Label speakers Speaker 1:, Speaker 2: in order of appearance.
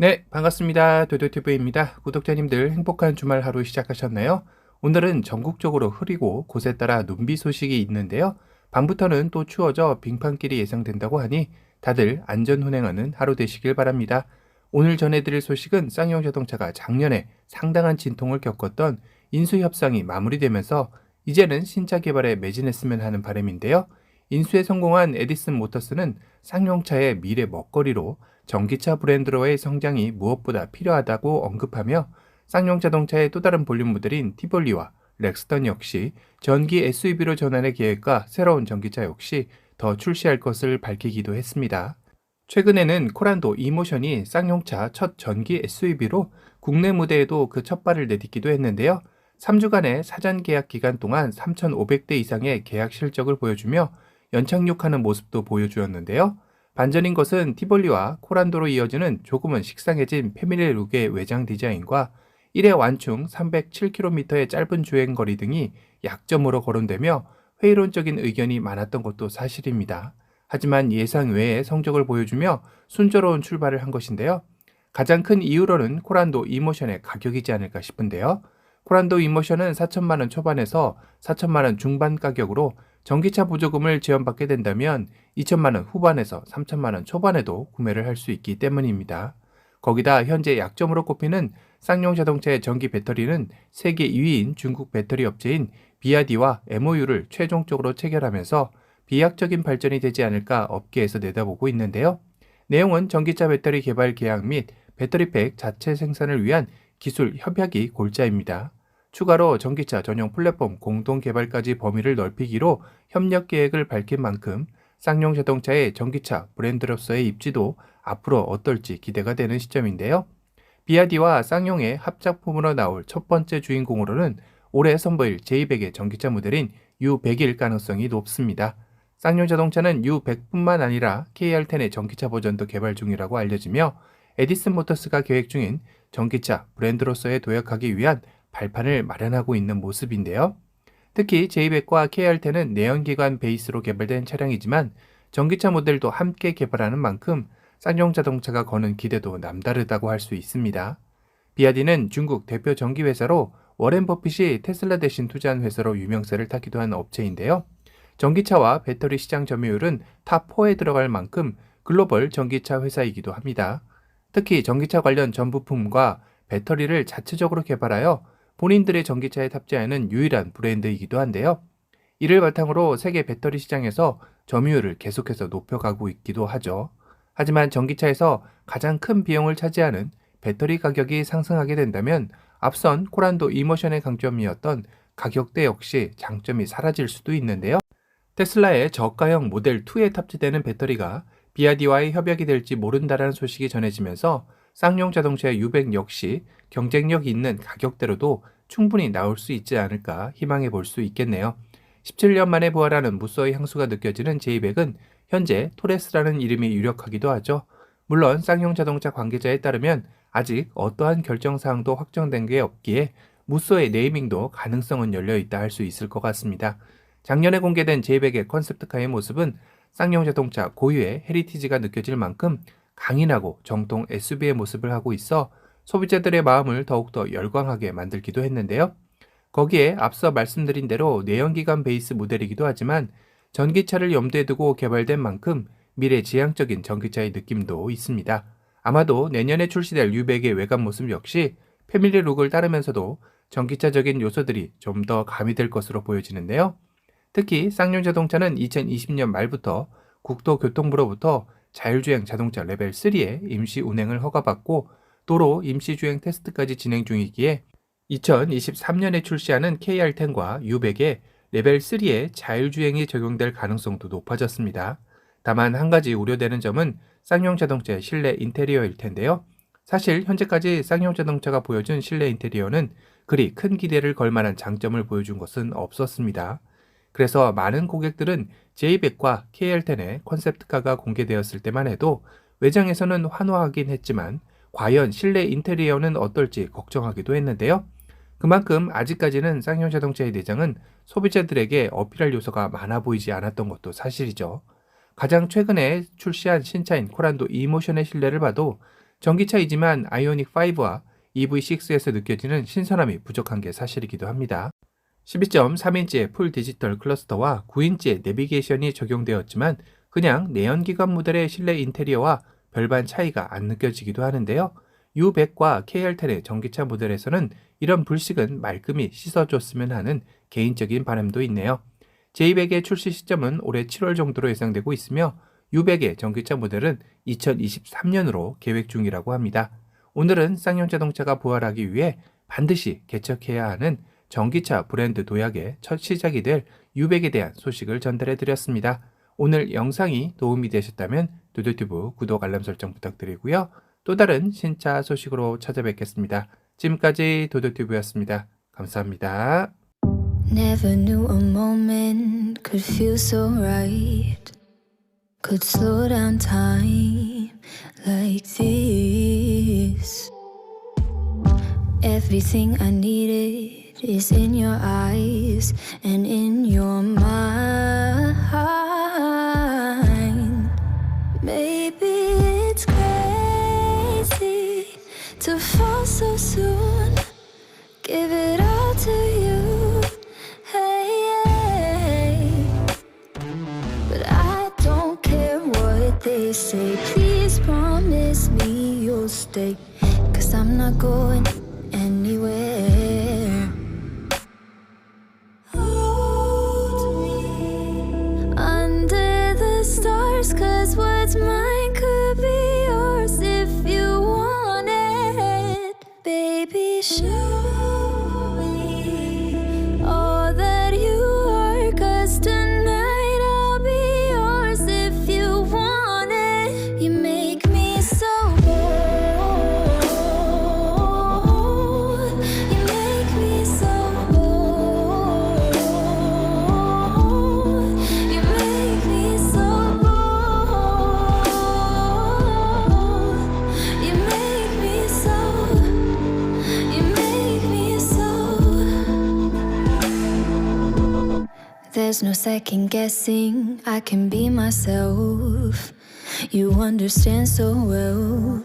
Speaker 1: 네, 반갑습니다. 도도튜브입니다. 구독자님들 행복한 주말 하루 시작하셨나요? 오늘은 전국적으로 흐리고 곳에 따라 눈비 소식이 있는데요. 밤부터는 또 추워져 빙판길이 예상된다고 하니 다들 안전 운행하는 하루 되시길 바랍니다. 오늘 전해드릴 소식은 쌍용 자동차가 작년에 상당한 진통을 겪었던 인수 협상이 마무리되면서 이제는 신차 개발에 매진했으면 하는 바람인데요. 인수에 성공한 에디슨 모터스는 쌍용차의 미래 먹거리로 전기차 브랜드로의 성장이 무엇보다 필요하다고 언급하며 쌍용 자동차의 또 다른 볼륨 모델인 티볼리와 렉스턴 역시 전기 SUV로 전환의 계획과 새로운 전기차 역시 더 출시할 것을 밝히기도 했습니다. 최근에는 코란도 이모션이 쌍용차 첫 전기 SUV로 국내 무대에도 그 첫 발을 내딛기도 했는데요. 3주간의 사전 계약 기간 동안 3,500대 이상의 계약 실적을 보여주며 연착륙하는 모습도 보여주었는데요. 반전인 것은 티볼리와 코란도로 이어지는 조금은 식상해진 패밀리 룩의 외장 디자인과 1회 완충 307km의 짧은 주행거리 등이 약점으로 거론되며 회의론적인 의견이 많았던 것도 사실입니다. 하지만 예상 외의 성적을 보여주며 순조로운 출발을 한 것인데요. 가장 큰 이유로는 코란도 이모션의 가격이지 않을까 싶은데요. 코란도 이모션은 4천만원 초반에서 4천만원 중반 가격으로 전기차 보조금을 지원받게 된다면 2천만원 후반에서 3천만원 초반에도 구매를 할 수 있기 때문입니다. 거기다 현재 약점으로 꼽히는 쌍용 자동차의 전기 배터리는 세계 2위인 중국 배터리 업체인 비아디와 MOU를 최종적으로 체결하면서 비약적인 발전이 되지 않을까 업계에서 내다보고 있는데요. 내용은 전기차 배터리 개발 계약 및 배터리팩 자체 생산을 위한 기술 협약이 골자입니다. 추가로 전기차 전용 플랫폼 공동 개발까지 범위를 넓히기로 협력 계획을 밝힌 만큼 쌍용 자동차의 전기차 브랜드로서의 입지도 앞으로 어떨지 기대가 되는 시점인데요. 비아디와 쌍용의 합작품으로 나올 첫 번째 주인공으로는 올해 선보일 제200의 전기차 모델인 U100일 가능성이 높습니다. 쌍용 자동차는 U100뿐만 아니라 KR10의 전기차 버전도 개발 중이라고 알려지며 에디슨 모터스가 계획 중인 전기차 브랜드로서의 도약하기 위한 발판을 마련하고 있는 모습인데요. 특히 J100과 KR10은 내연기관 베이스로 개발된 차량이지만 전기차 모델도 함께 개발하는 만큼 쌍용 자동차가 거는 기대도 남다르다고 할 수 있습니다. 비아디는 중국 대표 전기회사로 워렌 버핏이 테슬라 대신 투자한 회사로 유명세를 타기도 한 업체인데요. 전기차와 배터리 시장 점유율은 탑4에 들어갈 만큼 글로벌 전기차 회사이기도 합니다. 특히 전기차 관련 전 부품과 배터리를 자체적으로 개발하여 본인들의 전기차에 탑재하는 유일한 브랜드이기도 한데요. 이를 바탕으로 세계 배터리 시장에서 점유율을 계속해서 높여가고 있기도 하죠. 하지만 전기차에서 가장 큰 비용을 차지하는 배터리 가격이 상승하게 된다면 앞선 코란도 이모션의 강점이었던 가격대 역시 장점이 사라질 수도 있는데요. 테슬라의 저가형 모델 2에 탑재되는 배터리가 비아디와의 협약이 될지 모른다라는 소식이 전해지면서 쌍용 자동차의 유백 역시 경쟁력 있는 가격대로도 충분히 나올 수 있지 않을까 희망해 볼 수 있겠네요. 17년 만에 부활하는 무쏘의 향수가 느껴지는 제이백은 현재 토레스라는 이름이 유력하기도 하죠. 물론 쌍용 자동차 관계자에 따르면 아직 어떠한 결정 사항도 확정된 게 없기에 무쏘의 네이밍도 가능성은 열려 있다 할 수 있을 것 같습니다. 작년에 공개된 제이백의 컨셉트카의 모습은 쌍용 자동차 고유의 헤리티지가 느껴질 만큼 강인하고 정통 SUV의 모습을 하고 있어 소비자들의 마음을 더욱더 열광하게 만들기도 했는데요. 거기에 앞서 말씀드린 대로 내연기관 베이스 모델이기도 하지만 전기차를 염두에 두고 개발된 만큼 미래지향적인 전기차의 느낌도 있습니다. 아마도 내년에 출시될 유백의 외관 모습 역시 패밀리 룩을 따르면서도 전기차적인 요소들이 좀 더 가미될 것으로 보여지는데요. 특히 쌍용 자동차는 2020년 말부터 국토교통부로부터 자율주행 자동차 레벨 3의 임시 운행을 허가받고 도로 임시주행 테스트까지 진행 중이기에 2023년에 출시하는 KR10과 U100에 레벨 3의 자율주행이 적용될 가능성도 높아졌습니다. 다만 한 가지 우려되는 점은 쌍용 자동차의 실내 인테리어일 텐데요. 사실 현재까지 쌍용 자동차가 보여준 실내 인테리어는 그리 큰 기대를 걸 만한 장점을 보여준 것은 없었습니다. 그래서 많은 고객들은 J100과 KL10의 컨셉트카가 공개되었을 때만 해도 외장에서는 환호하긴 했지만 과연 실내 인테리어는 어떨지 걱정하기도 했는데요. 그만큼 아직까지는 쌍용 자동차의 내장은 소비자들에게 어필할 요소가 많아 보이지 않았던 것도 사실이죠. 가장 최근에 출시한 신차인 코란도 이모션의 실내를 봐도 전기차이지만 아이오닉 5와 EV6에서 느껴지는 신선함이 부족한 게 사실이기도 합니다. 12.3인치의 풀 디지털 클러스터와 9인치의 내비게이션이 적용되었지만 그냥 내연기관 모델의 실내 인테리어와 별반 차이가 안 느껴지기도 하는데요. U100과 KR10의 전기차 모델에서는 이런 불식은 말끔히 씻어줬으면 하는 개인적인 바람도 있네요. J100의 출시 시점은 올해 7월 정도로 예상되고 있으며 U100의 전기차 모델은 2023년으로 계획 중이라고 합니다. 오늘은 쌍용 자동차가 부활하기 위해 반드시 개척해야 하는 전기차 브랜드 도약의 첫 시작이 될 U100에 대한 소식을 전달해 드렸습니다. 오늘 영상이 도움이 되셨다면 두두튜브 구독 알람 설정 부탁드리고요. 또 다른 신차 소식으로 찾아뵙겠습니다. 지금까지 도도튜브였습니다. 감사합니다.
Speaker 2: Never knew a moment could feel so right. Could slow down time like this. Everything I needed is in your eyes and in your mind. Maybe it's crazy to fall so soon. Give it all to you. Hey. But I don't care what they say. Please promise me you'll stay. Cause I'm not going There's no second guessing. I can be myself. You understand so well.